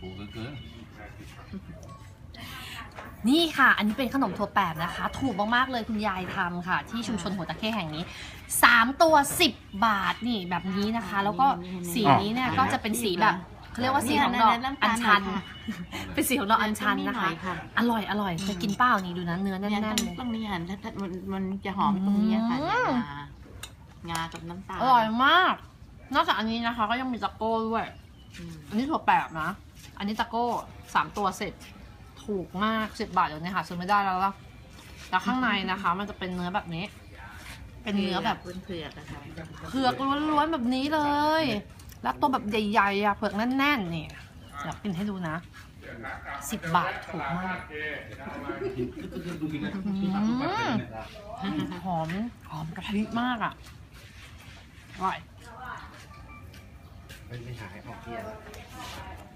กูเกินนี่ค่ะ อันนี้เป็นขนมถั่วแปบนะคะ ถูกมากๆเลยคุณยายทำค่ะ ที่ชุมชนหัวตะเข้แห่งนี้ 3 ตัว 10 บาทนี่แบบนี้นะคะ แล้วก็สีนี้เนี่ยก็จะเป็นสีแบบเขาเรียกว่าสีของดอกอัญชัน เป็นสีของดอกอัญชันนะคะ อร่อยอร่อยเคยกินเปล่านี่ดูนะเนื้อแน่เนี่ยนๆเลยตรงนี้หันถ้าถ้ามันมันจะหอมตรงนี้ค่ะอืมงางากับน้ำตาลอร่อยมาก นอกจากอันนี้นะคะ ก็ยังมีตะโก้ด้วย อืมอันนี้ถั่วแปบนะ อันนี้ตะโก้สามตัวเสร็จถูกมากสิบบาทเดี๋ยวนี้หาซื้อไม่ได้แล้วล่ะแต่ข้างในนะคะ มันจะเป็นเนื้อแบบนี้ เป็นเนื้อแบบเผือกๆอะค่ะเผือกล้วนๆแบบนี้เลย แล้วตัวแบบใหญ่ๆอะเผือกแน่นๆนี่เดี๋ยวกินให้ดูนะสิบบาทถูกมากๆดูกินนะอืมหอมหอมกะทิมากอะอร่อย ไม่ไม่หายออกเที่ย